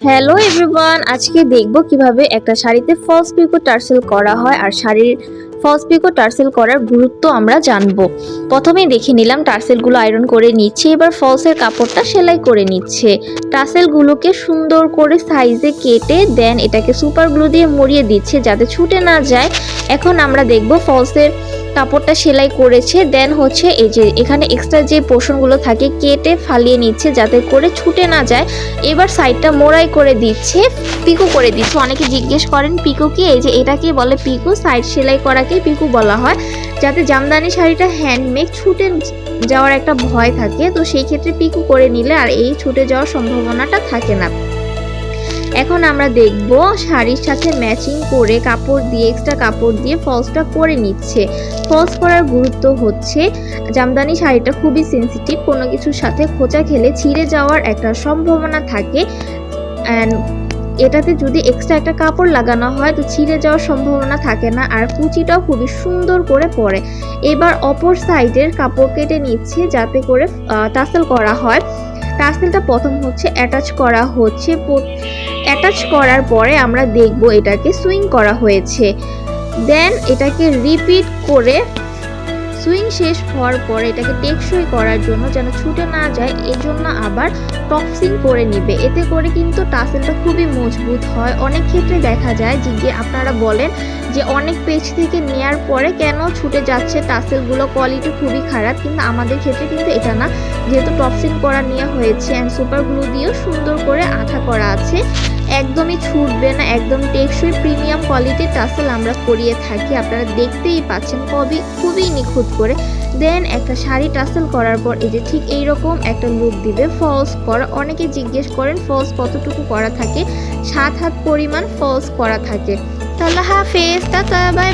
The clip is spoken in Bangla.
হ্যালো এভরিওয়ান আজকে দেখব কীভাবে একটা শাড়িতে ফলস পিকো টার্সেল করা হয় আর শাড়ির ফলস পিকো টার্সেল করার গুরুত্ব আমরা জানব। প্রথমেই দেখে নিলাম টার্সেলগুলো আয়রন করে নিচ্ছে, এবার ফলসের কাপড়টা সেলাই করে নিচ্ছে। টার্সেলগুলোকে সুন্দর করে সাইজে কেটে দেন এটাকে সুপার গ্লু দিয়ে মুড়িয়ে দিচ্ছে যাতে ছুটে না যায়। এখন আমরা দেখব ফলসের কাপড়টা সেলাই করেছে দেন হচ্ছে এই যে এখানে এক্সট্রা যে পোর্শনগুলো থাকে কেটে ফালিয়ে নিচ্ছে যাতে করে ছুটে না যায়। এবার সাইডটা মোড়াই করে দিচ্ছে পিকো করে দিচ্ছে। অনেকে জিজ্ঞেস করেন পিকো কি? এই যে এটাকে বলে পিকো সাইড সেলাই করাকে পিকো বলা হয়, যাতে জামদানি শাড়িটা হ্যান্ডমেড ছুটে যাওয়ার একটা ভয় থাকে। তো সেই ক্ষেত্রে পিকু করে নিলে আর এই ছুটে যাওয়ার সম্ভাবনাটা থাকে না। এখন আমরা দেখব শাড়ির সাথে ম্যাচিং করে কাপড় দিয়ে এক্সট্রা কাপড় দিয়ে ফলসটা করে নিচ্ছে। ফলস করার গুরুত্ব হচ্ছে জামদানি শাড়িটা খুবই সেনসিটিভ কোনো কিছুর সাথে খোঁচা খেলে ছিঁড়ে যাওয়ার একটা সম্ভাবনা থাকে। অ্যান্ড এটাতে যদি এক্সট্রা একটা কাপড় লাগানো হয়, তো ছিঁড়ে যাওয়ার সম্ভাবনা থাকে না, আর কুচিটাও খুবই সুন্দর করে পড়ে। এবার অপর সাইডের কাপড় কেটে নিচ্ছে, যাতে করে টাসেল করা হয়। টাসেলটা প্রথম হচ্ছে অ্যাটাচ করা হচ্ছে অ্যাটাচ করার পরে আমরা দেখব এটাকে সুইং করা হয়েছে। দেন এটাকে রিপিট করে সুইং শেষ হওয়ার পরে এটাকে টেকসই করার জন্য যেন ছুটে না যায়, এজন্য আবার টপসিং করে নিবে। এতে করে কিন্তু টাসেলটা খুবই মজবুত হয়। অনেক ক্ষেত্রে দেখা যায় যে আপনারা বলেন যে, অনেক পেজ থেকে নেয়ার পরে কেন ছুটে যাচ্ছে, টাসেলগুলো কোয়ালিটি খুবই খারাপ, কিন্তু আমাদের ক্ষেত্রে কিন্তু এটা না। যেহেতু টপসিং করা নেওয়া হয়েছে অ্যান্ড সুপার গ্লু দিয়েও সুন্দর করে আঠা করা আছে। একদমই ছুটবে না একদম টেকসই প্রিমিয়াম কোয়ালিটির টাসেল আমরা করিয়ে থাকি। আপনারা দেখতেই পাচ্ছেন কবি খুবই নিখুঁত করে। দেন একটা শাড়ি টাসেল করার পর এই যে ঠিক এইরকম একটা লুক দিবে ফলস করা অনেকে জিজ্ঞেস করেন ফলস কতটুকু করা থাকে? সাত হাত পরিমাণ ফলস করা থাকে। তাহলে হাফেজ তা বাই